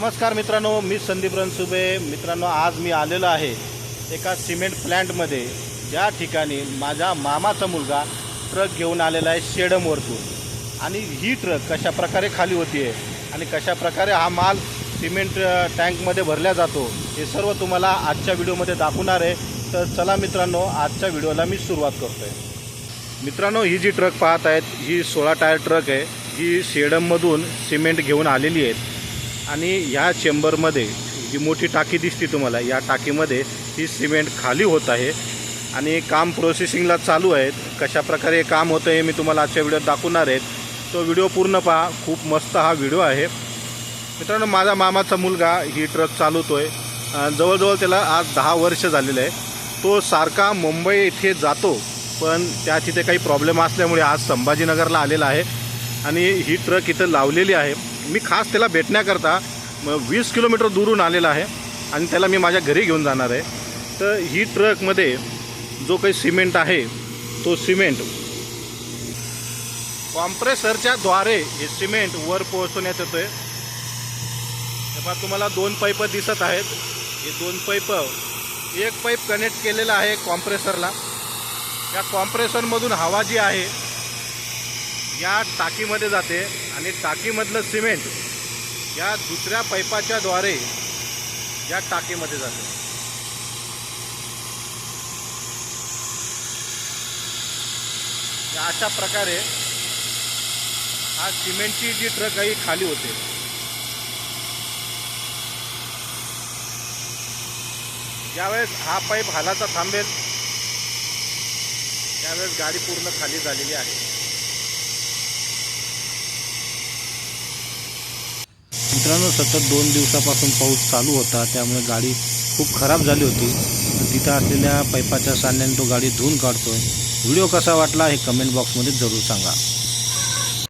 नमस्कार मित्रांनो मी संदीप रणसुबे. मित्रांनो आज मी आलेलो आहे एका सिमेंट प्लॅन्टमध्ये. ज्या ठिकाणी माझा मामाचा मुलगा ट्रक घेऊन आलेला आहे शेडमवरतून आणि ही ट्रक कशा प्रकारे खाली होती आहे आणि कशा प्रकारे हा माल सिमेंट टँकमध्ये भरला जातो हे सर्व तुम्हाला आजच्या व्हिडिओमध्ये दाखवणार आहे. तर चला मित्रांनो आजच्या व्हिडिओला मी सुरुवात करतो आहे मित्रांनो ही जी ट्रक पाहत आहेत ही सोळा टायर ट्रक आहे. ही शेडममधून सिमेंट घेऊन आलेली आहेत. आणि ह्या चेंबरमध्ये जी मोठी टाकी दिसते तुम्हाला या टाकीमध्ये ही सिमेंट खाली होत आहे. आणि काम प्रोसेसिंगला चालू आहेत. कशा प्रकारे काम होतं हे मी तुम्हाला आजच्या व्हिडिओत दाखवणार आहेत. तो व्हिडिओ पूर्ण पहा. खूप मस्त हा व्हिडिओ आहे. मित्रांनो माझा मामाचा मुलगा ही ट्रक चालवतो आहे जवळजवळ त्याला आज दहा वर्ष झालेलं आहे. तो सारखा मुंबई येथे जातो पण त्या तिथे काही प्रॉब्लेम असल्यामुळे आज संभाजीनगरला आलेला आहे. आणि ही ट्रक इथं लावलेली आहे. मी खास त्याला भेटण्याकरता वीस किलोमीटर दूरून आलेला आहे आणि त्याला मी माझ्या घरी घेऊन जाणार आहे. तर ही ट्रकमध्ये जो काही सिमेंट आहे तो सिमेंट कॉम्प्रेसरच्या द्वारे हे सिमेंट वर पोहोचवण्यात येतो आहे तेव्हा तुम्हाला दोन पाईप दिसत आहेत. हे दोन पाईप एक पाईप कनेक्ट केलेला आहे कॉम्प्रेसरला. या कॉम्प्रेसरमधून हवा जी आहे या टाकीमध्ये जाते आणि टाकीमधलं सिमेंट या दुसऱ्या पाईपाच्या द्वारे या टाकीमध्ये जाते. या अशा प्रकारे हा सिमेंटची जी ट्रक आहे खाली होते. ज्यावेळेस हा पाईप हालाचा थांबेल त्यावेळेस गाडी पूर्ण खाली झालेली आहे. मित्रांनो सतत दोन दिवसापासून पाऊस चालू होता त्यामुळे गाडी खूप खराब झाली होती. तिथं असलेल्या पैपाच्या सान्याने तो गाडी धुवून काढतोय. व्हिडिओ कसा वाटला हे कमेंट बॉक्समध्ये जरूर सांगा.